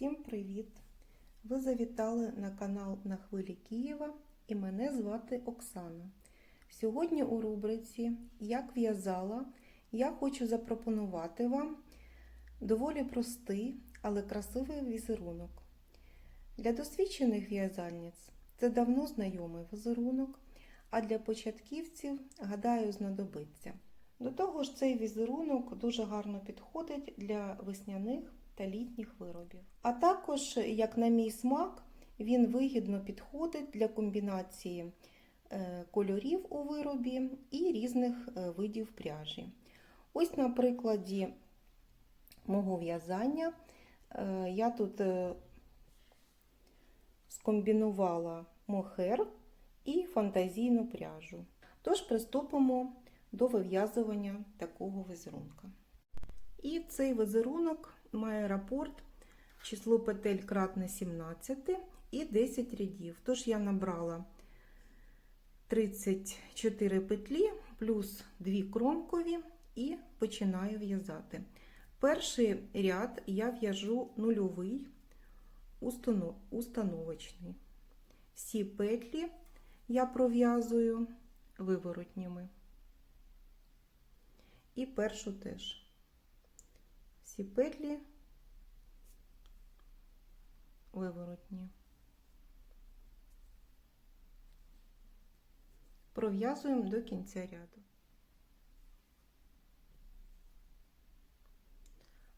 Всім привіт! Ви завітали на канал На Хвилі Києва і мене звати Оксана. Сьогодні у рубриці Як в'язала я хочу запропонувати вам доволі простий, але красивий візерунок. Для досвідчених в'язальниць це давно знайомий візерунок, а для початківців, гадаю, знадобиться. До того ж, цей візерунок дуже гарно підходить для весняних та літніх виробів. А також, як на мій смак, він вигідно підходить для комбінації е, кольорів у виробі і різних е, видів пряжі. Ось на прикладі мого в'язання е, я тут скомбінувала мохер і фантазійну пряжу. Тож приступимо до вив'язування такого візерунка. І цей візерунок має рапорт число петель кратне 17 і 10 рядів. Тож я набрала 34 петлі плюс 2 кромкові і починаю в'язати. Перший ряд я в'яжу нульовий установочний. Всі петлі я пров'язую виворотніми. І першу теж. Всі петлі виворотні. Пров'язуємо до кінця ряду.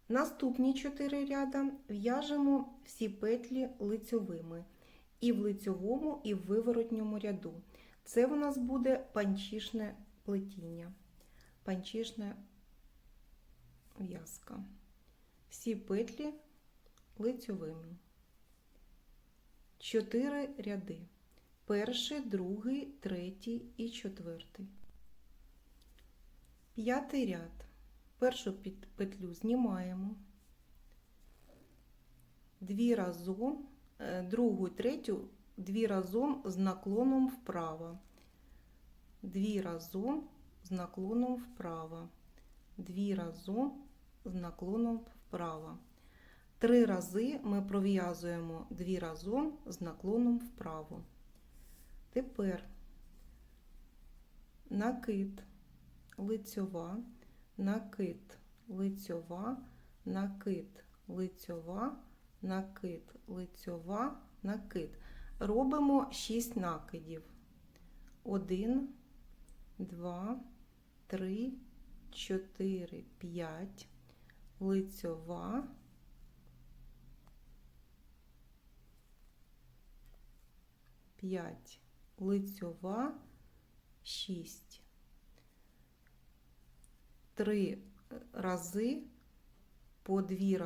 Наступні 4 ряда в'яжемо всі петлі лицьовими і в лицьовому, і в виворотньому ряду. Це у нас буде панчішне плетіння, панчішна в'язка. Всі петлі лицьовими. 4 ряди. Перший, другий, третій і четвертий. П'ятий ряд. Першу петлю знімаємо, дві разом, другу і третю дві разом з наклоном вправо, дві разом з наклоном вправо, дві разом з наклоном вправо. Три рази ми пров'язуємо дві разом з наклоном вправо. Тепер накид лицьова, накид лицьова, накид лицьова, накид лицьова, накид. Робимо 6 накидів. 1, 2, 3, 4, 5, лицьова. П'ять лицьова, шість. Три рази по дві,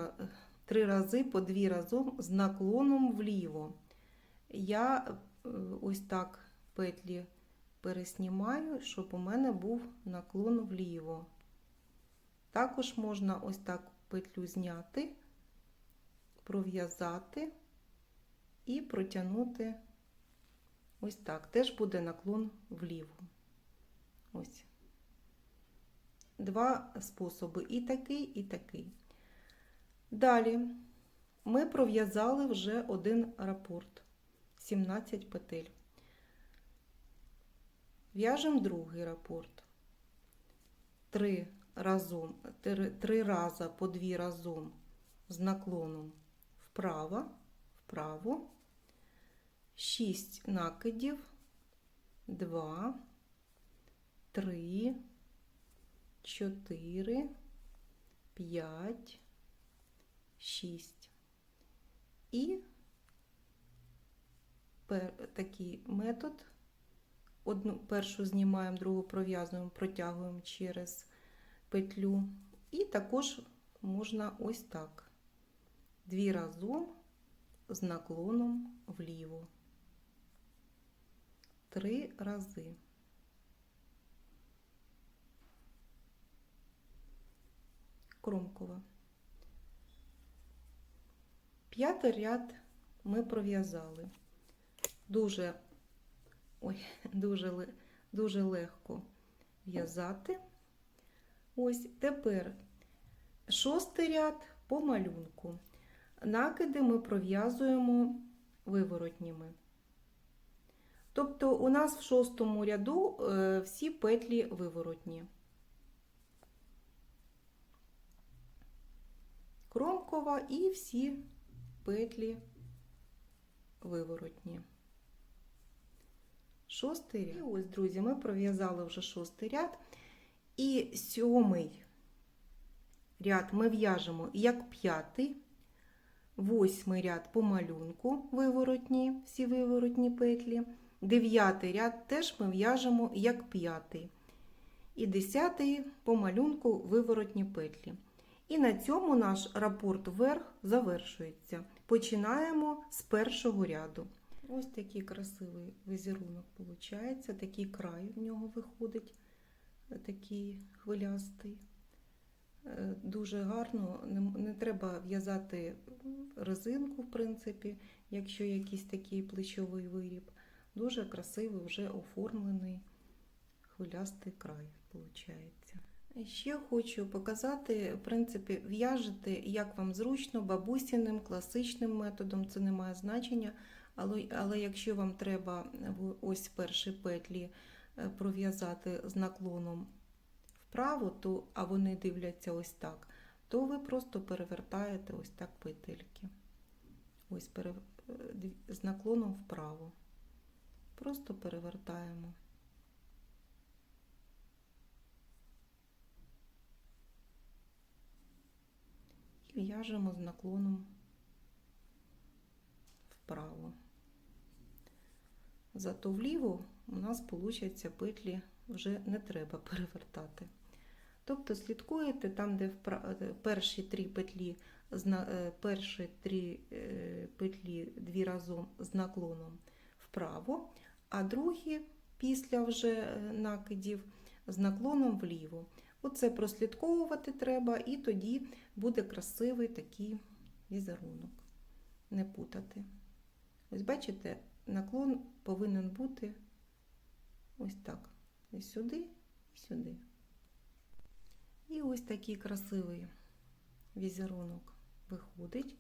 три рази по дві разом з наклоном вліво. Я ось так петлі переснімаю, щоб у мене був наклон вліво. Також можна ось так петлю зняти, пров'язати і протягнути ось так. Теж буде наклон вліво. Ось. Два способи: і такий, і такий. Далі ми пров'язали вже один рапорт, 17 петель. В'яжемо другий рапорт. Три разом, три, три рази по дві разом з наклоном вправо, вправо, 6 накидів, 2, 3, 4, 5, 6. І такий метод. Одну першу знімаємо, другу пров'язуємо, протягуємо через петлю. І також можна ось так. Дві разом з наклоном вліво. Три рази. Кромкова. П'ятий ряд ми пров'язали. Дуже, ой, дуже, дуже легко в'язати. Ось тепер шостий ряд по малюнку. накиди ми пров'язуємо виворотніми. Тобто у нас в шостому ряду е, всі петлі виворотні. Кромкова і всі петлі виворотні. Шостий ряд. І ось, друзі, ми пров'язали вже шостий ряд. І сьомий ряд ми в'яжемо як п'ятий, восьмий ряд по малюнку виворотні, всі виворотні петлі. Дев'ятий ряд теж ми в'яжемо як п'ятий. І десятий по малюнку виворотні петлі. І на цьому наш рапорт вверх завершується. Починаємо з першого ряду. Ось такий красивий візерунок виходить, такий край в нього виходить, такий хвилястий. Е, Дуже гарно, не, треба в'язати резинку, в принципі, якщо якийсь такий плечовий виріб. Дуже красивий, вже оформлений хвилястий край, виходить. Ще хочу показати, в принципі, в'яжете, як вам зручно, бабусіним, класичним методом, це не має значення. Але, але якщо вам треба ось перші петлі пров'язати з наклоном вправо, то, а вони дивляться ось так, то ви просто перевертаєте ось так петельки. Ось пере, е, з наклоном вправо. Просто перевертаємо. І в'яжемо з наклоном вправо. Зато вліво у нас получаться петлі вже не треба перевертати. Тобто слідкуєте там, де е, перші три петлі, е, перші три е, петлі дві разом з наклоном вправо, а другі після вже накидів з наклоном вліво. Оце прослідковувати треба, і тоді буде красивий такий візерунок. Не путати. Ось бачите, наклон повинен бути ось так. І сюди, і сюди. І ось такий красивий візерунок виходить.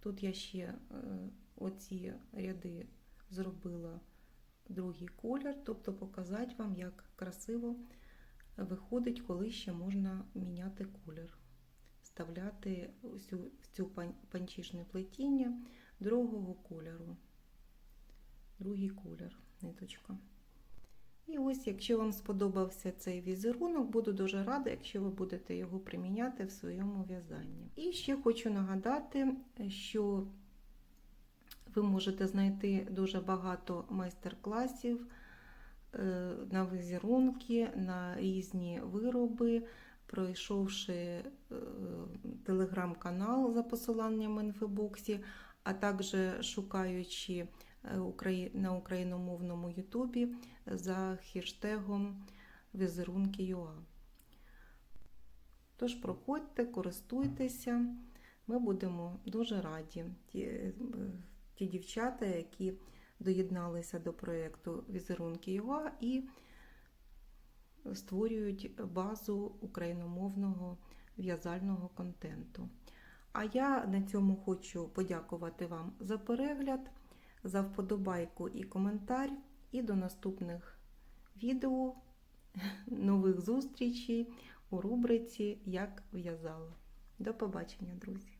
Тут я ще е, оці ряди зробила другий колір, тобто показати вам, як красиво виходить, коли ще можна міняти колір, вставляти цю панчішне плетіння другого кольору. Другий колір, ниточка. І ось, якщо вам сподобався цей візерунок, буду дуже рада, якщо ви будете його приміняти в своєму в'язанні. І ще хочу нагадати, що ви можете знайти дуже багато майстер-класів е, на візерунки, на різні вироби, пройшовши е, телеграм-канал за посиланням в інфобоксі, а також шукаючи на україномовному Ютубі за хештегом візерунки.ua. Тож проходьте, користуйтеся, ми будемо дуже раді. Ті, е, ті дівчата, які доєдналися до проєкту Візерунки.ua і створюють базу україномовного в'язального контенту. А я на цьому хочу подякувати вам за перегляд, за вподобайку і коментар. І до наступних відео, нових зустрічей у рубриці Як в'язала. До побачення, друзі!